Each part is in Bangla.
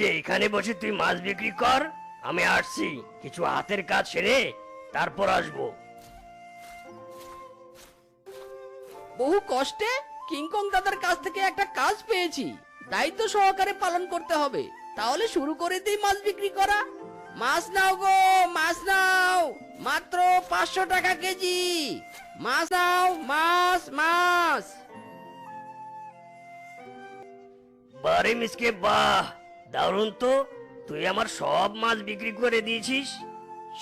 যে এখানে বসে তুই মাছ বিক্রি কর আমি আসছি। কিছু হাতের কাজ সেরে তারপর আসব। বহু কষ্টে কিংকং দাদার কাছ থেকে একটা কাজ পেয়েছি। দায়িত্ব সহকারে পালন করতে হবে। তাহলে শুরু করে দিই মাছ বিক্রি করা। মাছ নাও গো মাছ নাও। মাত্র পাঁচশো টাকা কেজি। মাছ নাও মাছ মাছ। বারে মিসকে বাহ! দারুণ তো তুই আমার সব মাছ বিক্রি করে দিয়েছিস।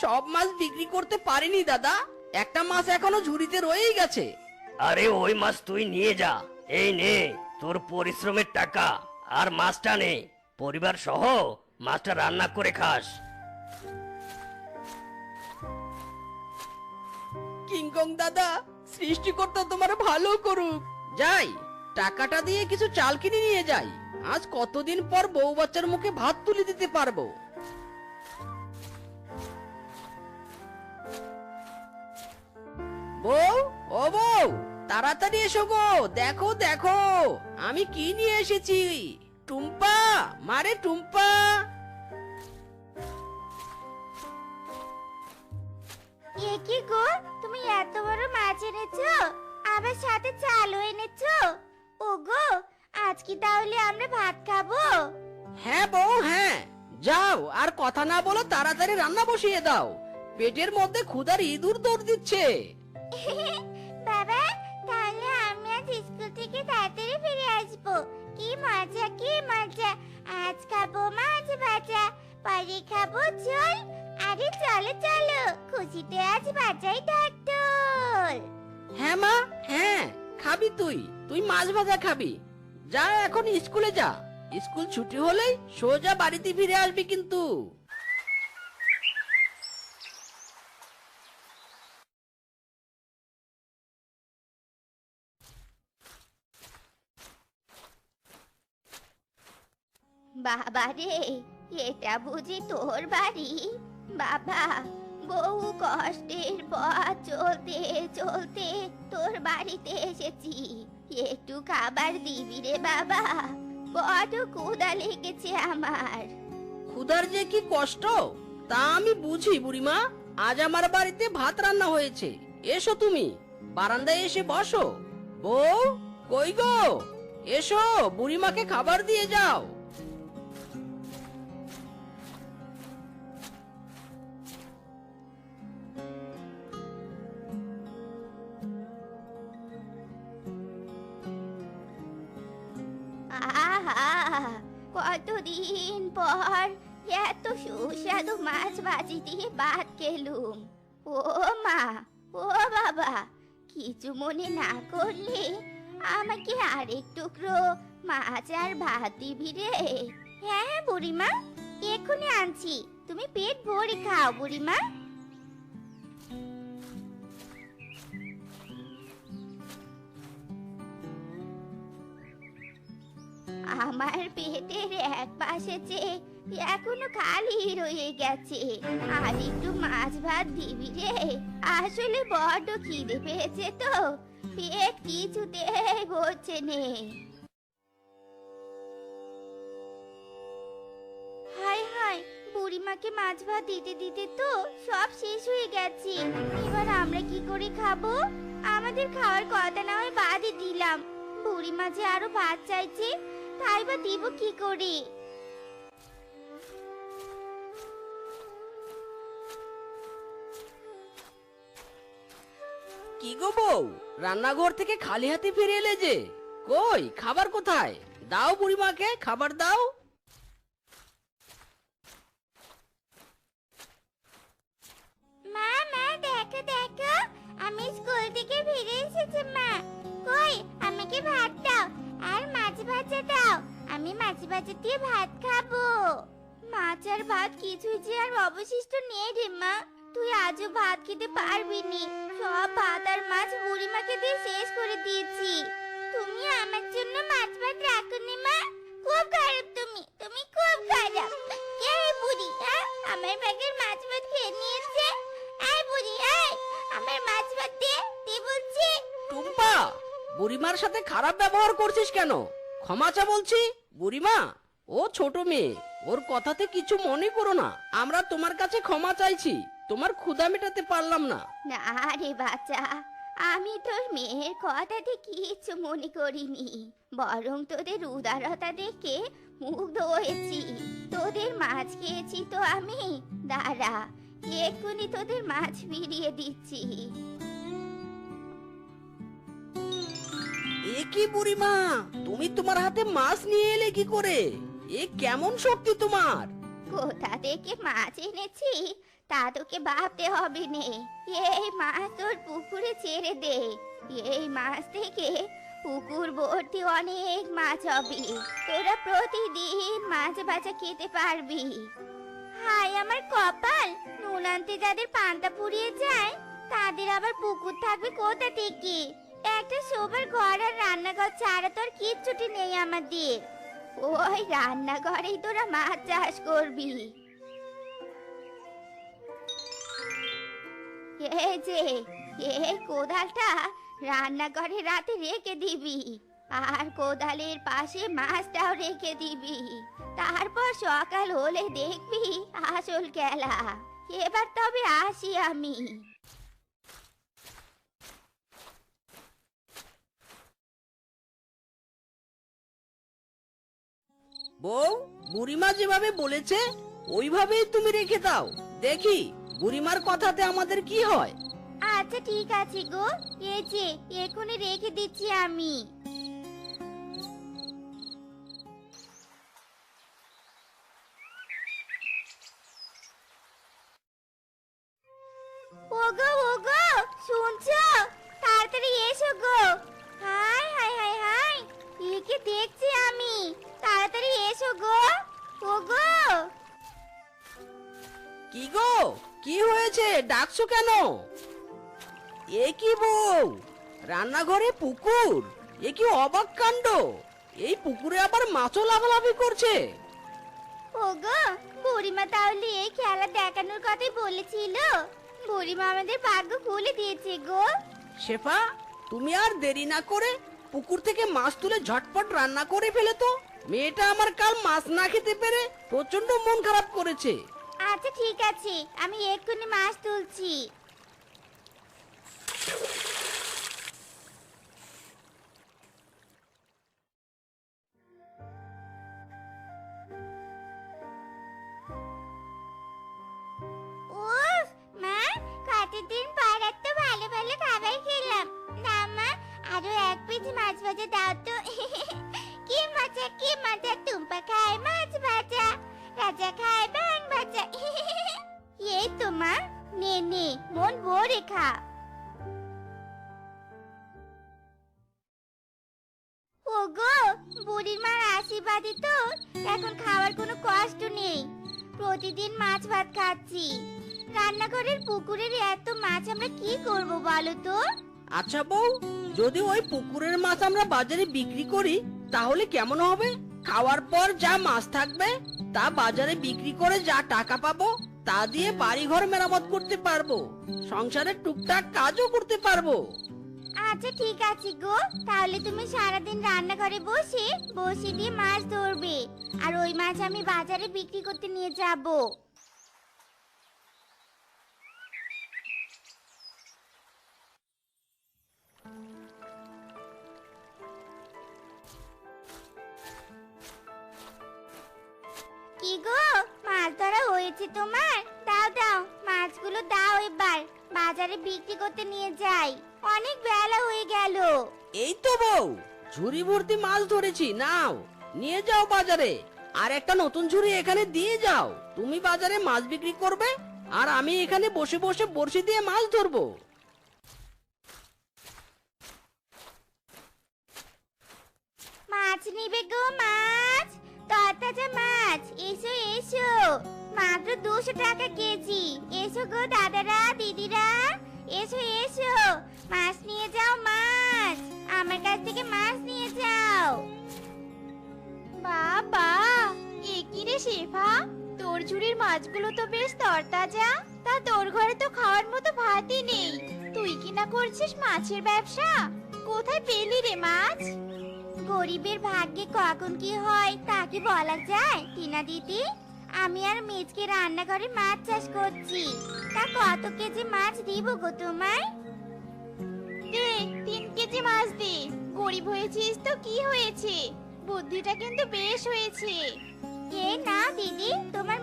সব মাছ বিক্রি করতে পারিনি দাদা একটা মাছ এখনও ঝুড়িতে রয়েই গেছে। আরে ওই মাছ তুই নিয়ে যা এই নে তোর পরিশ্রমের টাকা আর মাছটা নে। পরিবার সহ মাছটা রান্না করে খাস। কিংকং দাদা সৃষ্টিকর্তা তোমার ভালো করুক। যাই টাকাটা দিয়ে কিছু চাল কিনে নিয়ে যাই। আজ কতদিন পর বউ বাচ্চার মুখে ভাত তুলে দিতে পারব? বউ, ও বউ, তাড়াতাড়ি এসো গো, দেখো দেখো, আমি কি নিয়ে এসেছি? টুম্পা, মারে টুম্পা। এ কি গো, তুমি এত বড় মাছ এনেছো, আবার সাথে চালও এনেছো? ওগো আজ কি তাহলে আমরা ভাত খাব? হ্যাঁ বউ হ্যাঁ। যাও আর কথা না বলো তাড়াতাড়ি রান্না বসিয়ে দাও। পেটের মধ্যে ক্ষুধার ইঁদুর দৌড় দিচ্ছে। বাবা তাহলে আমি আজ স্কুল থেকে তাড়াতাড়ি ফিরে আসব। কি মজা কি মজা। আজ খাব মাছ ভাজা পরে খাব ঝোল। আরে চলো চলো খুশিতে আজ বাজাই ঢাকঢোল হ্যাঁ মা হ্যাঁ খাবি তুই। তুই মাছ ভাজা খাবি। যা, এখন স্কুলে যা। স্কুল ছুটি হলেই সোজা বাড়িতে ফিরে আসবি কিন্তু। বাবা রে এটা বুঝি তোর বাড়ি? বাবা, বহু কষ্টের পথ চলতে চলতে তোর বাড়িতে এসেছি। একটু খাবার দিবি রে বাবা। বড় ক্ষুধা লেগেছে আমার। ক্ষুধার যে কি কষ্ট? তা আমি বুঝি বুড়িমা। আজ আমার বাড়িতে ভাত রান্না হয়েছে। এসো তুমি। বারান্দায় এসে বসো। বউ, কই গো? এসো, বুড়িমাকে খাবার দিয়ে যাও। মাছ ভাজি দিয়ে ভাত খেলুম ও মা, ও বাবা, কিছু মনে না করলে আমাকে আরেক টুকরো মাছ আর ভাত দিবি রে। হ্যাঁ বুড়িমা, এক্ষুনি আনছি। তুমি পেট ভরে খাও, বুড়িমা। আমার পেটের এক পাশে যে এখনও খালি রয়ে গেছে। আর একটু মাছ ভাত দিবি রে। আসলে বড্ড খিদে পেয়েছে তো। পেট কিছুতে ভরছে নে। হাই হাই বুড়িমাকে মাছ ভাত দিতে দিতে তো সব শেষ হয়ে গেছে। এবার আমরা কি করে খাব? আমাদের খাওয়ার কথা না হয় বাদই দিলাম। বুড়িমা যে আরও ভাত চাইছে, তাই বা দিব কি করে? কি গো বউ? রান্নাঘর থেকে খালি হাতে ফিরে এলে যে। কই, খাবার কোথায়? দাও বুড়িমাকে, খাবার দাও। আমি স্কুল থেকে এসেছি আমাকে ভাত আর মাছ আমি মাছ ভাজা দিয়ে ভাত খাব। মাছ আর ভাত কিছুই যে আর অবশিষ্ট নেই রে মা। তুই আজও ভাত খেতে পারবি নি। সব ভাত আর মাছ বুড়িমাকে দিয়ে শেষ করে দিয়েছি। তুমি আমার জন্য মাছ ভাত রাখনি মা। খুব খারাপ তুমি তুমি খুব খারাপ। কে বুড়ি আমার ব্যাগের মাছ ভাত খেয়ে নিয়েছে। এই বুড়ি এই আমার মাছ ভাত দে দে বলছি। টুম্পা, বুড়িমার সাথে খারাপ ব্যবহার করছিস কেন? ক্ষমা চা বলছি। বুড়িমা, ও ছোট মেয়ে, ওর কথাতে কিছু মনে করো না। আমরা তোমার কাছে ক্ষমা চাইছি। তোমার ক্ষুধা মেটাতে পারলাম না। না রে বাচ্চা আমি তোর মেয়ের কথাতে কিছু মনে করিনি। বরং তোদের উদারতা দেখে মুগ্ধ হয়েছি। তোদের মাছ খেয়েছি তো আমি। দাঁড়া এক্ষুনি তোদের মাছ ফিরিয়ে দিচ্ছি। এ কি বুড়িমা তুমি তোমার হাতে মাছ নিয়ে এলে কি করে? এ কেমন শক্তি তোমার? কোথা থেকে মাছ এনেছি? তা তোকে ভাবতে হবে নে। এই মাছ তোর পুকুরে ছেড়ে দে। এই মাছ থেকে পুকুর ভর্তি অনেক মাছ হবে। তোরা প্রতিদিন মাছ ভাজা খেতে পারবি। হাই আমার কপাল! নুন আনতে যাদের পান্তা পুড়িয়ে যায়, তাদের আবার পুকুর থাকবে কোথা থেকে? একটা শোবার ঘর আর রান্নাঘর ছাড়া তোর কিচ্ছুটি নেই আমাদের। ওই রান্নাঘরেই তোরা মাছ চাষ করবি। এই যে এই কোদালটা রান্নাঘরে রাতে রেখে দিবি। আর কোদালের পাশে মাছটাও রেখে দিবি। তারপর সকাল হলে দেখবি আসল খেলা। এবার তবে আসি আমি। বউ, বুড়িমা যেভাবে বলেছে, ওইভাবেই তুমি রেখে দাও। দেখি। বুড়িমার কথাতে আমাদের কি হয়? আচ্ছা ঠিক আছে গো। এই যে এখনই রেখে দিচ্ছি আমি। ওগো ওগো শুনছো? তাড়াতাড়ি এসো গো। হাই হাই হাই হাই একে দেখছি আমি। তাড়াতাড়ি এসো গো। ওগো। কি গো? কি হয়েছে? ডাকছো কেন? এ কি বউ? রান্নাঘরে পুকুর? এ কি অবাক কাণ্ড? এই পুকুরে আবার মাছও লাফালাফি করছে। ওগো বুড়িমা তাহলে এই খেলা দেখানোর কথাই বলেছিল। বুড়িমা আমাদের ভাগ্য খুলে দিয়েছে গো। শেফা তুমি আর দেরি না করে পুকুর থেকে মাছ তুলে ঝটপট রান্না করে ফেলে তো। মেয়েটা আমার কাল মাছ না খেতে পেরে প্রচণ্ড মন খারাপ করেছে। আচ্ছা ঠিক আছে। আমি এক্ষুনি মাছ তুলছি। মন ভরে ওগো, বুড়ির মার আশীর্বাদে তো এখন খাওয়ার কোনো কষ্ট নেই। প্রতিদিন মাছ ভাত খাচ্ছি। রান্নাঘরের পুকুরের এত মাছ আমরা কি করব বলো তো? আচ্ছা বউ, যদি ওই পুকুরের মাছ আমরা বাজারে বিক্রি করি, তাহলে কেমন হবে? খাওয়ার পর যা মাছ থাকবে, তা বাজারে বিক্রি করে যা টাকা পাবো। তা দিয়ে বাড়ি ঘর মেরামত করতে পারব। সংসারের টুকটাক কাজও করতে পারব। আচ্ছা ঠিক আছে গো। তাহলে তুমি সারাদিন রান্নাঘরে বসে বসে দিয়ে মাছ ধরবে। আর ওই মাছ আমি বাজারে বিক্রি করতে নিয়ে যাব। কি গো? হয়েছে তোমার? দাও দাও। মাছগুলো দাও এবার। বাজারে বিক্রি করতে নিয়ে যাই। অনেক বেলা হয়ে গেল। এই তো বউ ঝুড়ি ভর্তি মাছ ধরেছি নাও। নিয়ে যাও বাজারে। আর একটা নতুন ঝুড়ি এখানে দিয়ে যাও। তুমি বাজারে মাছ বিক্রি করবে আর আমি এখানে বসে বসে বড়শি দিয়ে মাছ ধরবো। মাছ নিবে গো মাছ। তরতাজা মাছ, এসো এসো। মাত্র দুশো টাকা কেজি। এসো গো দাদারা, দিদিরা। এসো এসো। মাছ নিয়ে যাও, মাছ। আমার কাছ থেকে মাছ নিয়ে যাও। বাবা, এ কি রে শেফা? তোর ঝুড়ির মাছগুলো তো বেশ তরতাজা। তা তোর ঘরে তো খাওয়ার মতো ভাতই নেই। তুই কি না করছিস মাছের ব্যবসা? কোথায় পেলি রে মাছ? গরিবের ভাগ্যে কখন কি হয় তা কি বলা যায় টিনা দিদি? আমি আর মেজকে রান্নাঘরে মাছ চাষ করছি। তা কত কেজি মাছ দিব গো তোমায়? দে তিন কেজি মাছ দে। গরিব হয়েছিস তো কি হয়েছে? বুদ্ধিটা কিন্তু বেশ হয়েছে। এ না দিদি তোমার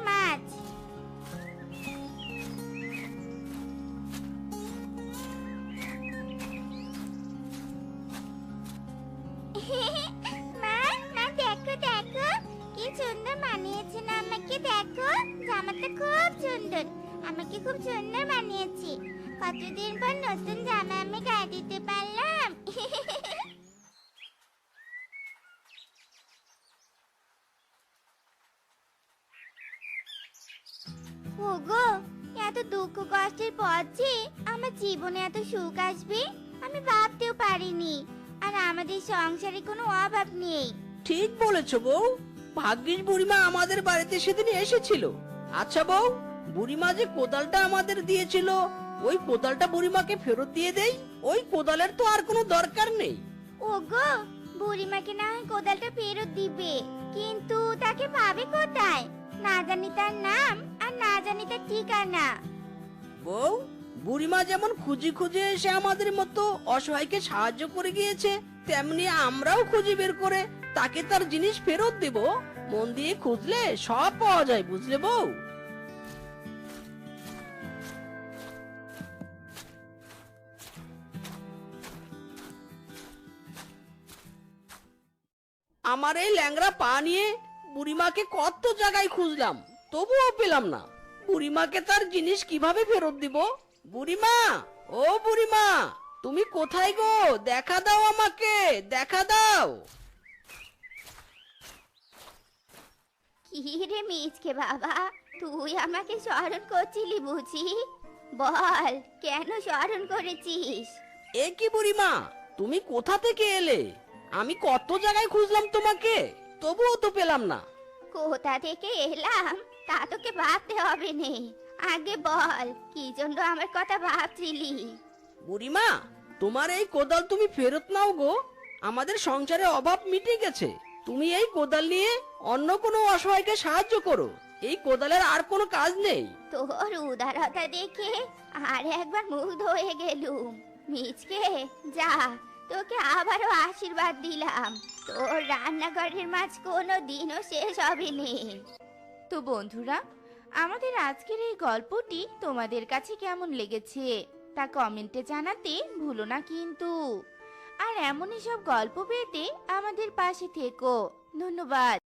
আমাকে দেখো, জামাটা খুব সুন্দর। আমাকে খুব সুন্দর মানিয়েছে কতদিন পর নতুন জামা আমি গায়ে দিতে পারলাম? ওগো, এত দুঃখ কষ্টের পর যে আমার জীবনে এত সুখ আসবে, আমি ভাবতেও পারিনি। আর আমাদের সংসারে কোনো অভাব নেই। ঠিক বলেছ বউ। ভাগ্যিস বুড়িমা আমাদের বাড়িতে সেদিন এসেছিল। আচ্ছা বউ বুড়িমা যে কোদালটা আমাদের দিয়েছিল ওই কোদালটা বুড়িমাকে ফেরত দিয়ে দেই? ওই কোদালের তো আর কোনো দরকার নেই। ওগো বুড়িমাকে না হয় কোদালটা ফেরত দিবে কিন্তু তাকে পাবে কোথায়? না জানি তার নাম আর না জানি তার ঠিকানা। বউ বুড়িমা যেমন খুঁজে খুঁজে এসে আমাদের মতো অসহায়কে সাহায্য করে গিয়েছে তেমনি আমরাও খুঁজে বের করে। তাকে তার জিনিস ফেরত দেব। মন দিয়ে খুঁজলে সব পাওয়া যায়, বুঝলে বউ? আমার এই ল্যাংরা পা নিয়ে বুড়িমাকে কত জায়গায় খুঁজলাম, তবুও পেলাম না। বুড়িমাকে তার জিনিস কীভাবে ফেরত দিব? বুড়িমা, ও বুড়িমা, তুমি কোথায় গো? দেখা দাও আমাকে, দেখা দাও। কি রে মিচকে বাবা? তুই আমাকে স্মরণ করছিলি বুঝি? বল কেন স্মরণ করেছিস? এ কি বুড়িমা? তুমি কোথা থেকে এলে? আমি কত জায়গায় খুঁজলাম তোমাকে? তবুও তো পেলাম না। কোথা থেকে এলাম? তা তোকে ভাবতে হবে নে। আগে বল কি জন্য আমার কথা ভাবছিলি? বুড়িমা তোমার এই কোদাল তুমি ফেরত নাও গো। আমাদের সংসারে অভাব মিটে গেছে। তুমি এই কোদাল নিয়ে অন্য কোনো অসহায়কে সাহায্য করো। এই কোদালের আর কোনো কাজ নেই। তোর উদারতা দেখে আর একবার মুগ্ধ হয়ে গেলুম। মিচকে যা তোকে আবারও আশীর্বাদ দিলাম। তোর রান্নাঘরের মাছ কোনো দিনও শেষ হবে নে। তো বন্ধুরা আমাদের আজকের এই গল্পটি তোমাদের কাছে কেমন লেগেছে তা কমেন্টে জানাতে ভুলো না কিন্তু। আর এমনই সব গল্প পেতে আমাদের পাশে থেকো। ধন্যবাদ।